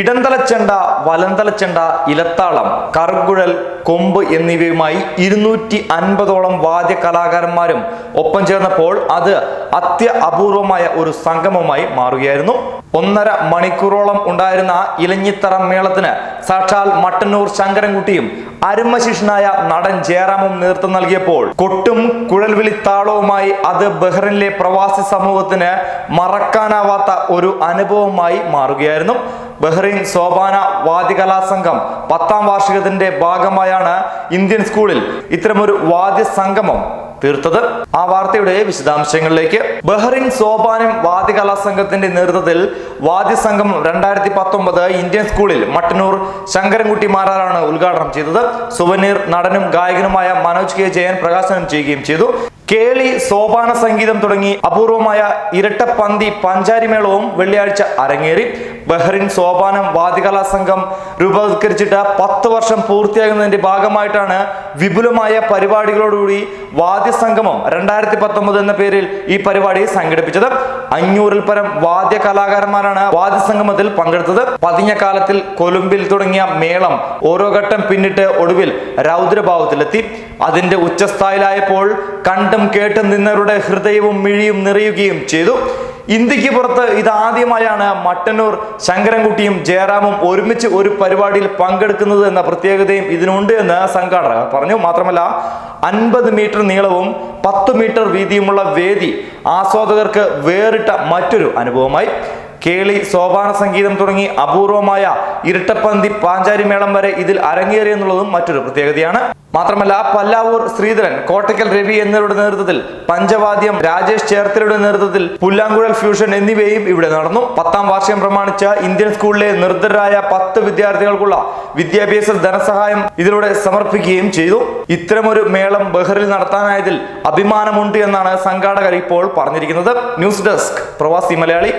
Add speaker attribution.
Speaker 1: ഇടന്തലച്ചെണ്ട വലന്തലച്ചെണ്ട ഇലത്താളം കറുകുഴൽ കൊമ്പ് എന്നിവയുമായി ഇരുന്നൂറ്റി അൻപതോളം വാദ്യ കലാകാരന്മാരും ഒപ്പം ചേർന്നപ്പോൾ അത് അത്യ അപൂർവമായ ഒരു സംഗമമായി മാറുകയായിരുന്നു. ഒന്നര മണിക്കൂറോളം ഉണ്ടായിരുന്ന ഇലഞ്ഞിത്തറ മേളത്തിന് സാക്ഷാൽ മട്ടന്നൂർ ശങ്കരൻകുട്ടിയും അരുമശിഷ്യനായ നടൻ ജയറാമും നേതൃത്വം നൽകിയപ്പോൾ കൊട്ടും കുഴൽവിളി താളവുമായി അത് ബഹ്റിനിലെ പ്രവാസി സമൂഹത്തിന് മറക്കാനാവാത്ത ഒരു അനുഭവമായി മാറുകയായിരുന്നു. ബഹ്റൈൻ സോപാന വാദ്യകലാ സംഘം പത്താം വാർഷികത്തിന്റെ ഭാഗമായാണ് ഇന്ത്യൻ സ്കൂളിൽ ഇത്തരമൊരു വാദ്യ സംഗമം തീർത്തത്. ആ വാർത്തയുടെ വിശദാംശങ്ങളിലേക്ക്. ബഹ്റിൻ സോപാനം വാദ്യകലാ സംഘത്തിന്റെ നേതൃത്വത്തിൽ വാദ്യസംഘം രണ്ടായിരത്തി പത്തൊമ്പത് ഇന്ത്യൻ സ്കൂളിൽ മട്ടന്നൂർ ശങ്കരൻകുട്ടി മാരാറാണ് ഉദ്ഘാടനം ചെയ്തത്. സുവനീർ നടനും ഗായകനുമായ മനോജ് കെ ജയൻ പ്രകാശനം ചെയ്യുകയും ചെയ്തു. കേളി സോപാന സംഗീതം തുടങ്ങി അപൂർവമായ ഇരട്ടപ്പന്തി പഞ്ചാരിമേളവും വെള്ളിയാഴ്ച അരങ്ങേറി. ബഹ്റിൻ സോപാനം വാദ്യകലാ സംഘം രൂപവത്കരിച്ചിട്ട് പത്ത് വർഷം പൂർത്തിയാകുന്നതിന്റെ ഭാഗമായിട്ടാണ് വിപുലമായ പരിപാടികളോടുകൂടി വാദ്യസംഗമം രണ്ടായിരത്തി പത്തൊമ്പത് എന്ന പേരിൽ ഈ പരിപാടി സംഘടിപ്പിച്ചത്. അഞ്ഞൂറിൽ പരം വാദ്യ കലാകാരന്മാരാണ് വാദ്യസംഗമത്തിൽ പങ്കെടുത്തത്. പതിഞ്ഞ കാലത്തിൽ കൊലുമ്പിൽ തുടങ്ങിയ മേളം ഓരോ ഘട്ടം പിന്നിട്ട് ഒടുവിൽ രൗദ്രഭാവത്തിലെത്തി. അതിന്റെ ഉച്ചസ്ഥായിലായപ്പോൾ കണ്ടും കേട്ടും നിന്നവരുടെ ഹൃദയവും മിഴിയും നിറയുകയും ചെയ്തു. ഇന്ത്യയ്ക്ക് പുറത്ത് ഇതാദ്യമായാണ് മട്ടന്നൂർ ശങ്കരൻകുട്ടിയും ജയറാമും ഒരുമിച്ച് ഒരു പരിപാടിയിൽ പങ്കെടുക്കുന്നത് എന്ന പ്രത്യേകതയും ഇതിനുണ്ട് എന്ന് സംഘാടകർ പറഞ്ഞു. മാത്രമല്ല അൻപത് മീറ്റർ നീളവും പത്ത് മീറ്റർ വീതിയുമുള്ള വേദി ആസ്വാദകർക്ക് വേറിട്ട മറ്റൊരു അനുഭവമായി. കേളി സോപാന സംഗീതം തുടങ്ങി അപൂർവമായ ഇരട്ടപ്പന്തി പാഞ്ചാരി മേളം വരെ ഇതിൽ അരങ്ങേറിയെന്നുള്ളതും മറ്റൊരു പ്രത്യേകതയാണ്. മാത്രമല്ല പല്ലാവൂർ ശ്രീധരൻ കോട്ടയ്ക്കൽ രവി എന്നിവരുടെ നേതൃത്വത്തിൽ പഞ്ചവാദ്യം രാജേഷ് ചേർത്തലയുടെ നേതൃത്വത്തിൽ പുല്ലാങ്കുഴൽ ഫ്യൂഷൻ എന്നിവയും ഇവിടെ നടന്നു. പത്താം വാർഷികം പ്രമാണിച്ച ഇന്ത്യൻ സ്കൂളിലെ നിർദ്ധരായ പത്ത് വിദ്യാർത്ഥികൾക്കുള്ള വിദ്യാഭ്യാസ ധനസഹായം ഇതിലൂടെ സമർപ്പിക്കുകയും ചെയ്തു. ഇത്തരമൊരു മേളം ബഹറിൽ നടത്താനായതിൽ അഭിമാനമുണ്ട് എന്നാണ് സംഘാടകർ ഇപ്പോൾ പറഞ്ഞിരിക്കുന്നത്. ന്യൂസ് ഡെസ്ക് പ്രവാസി മലയാളി.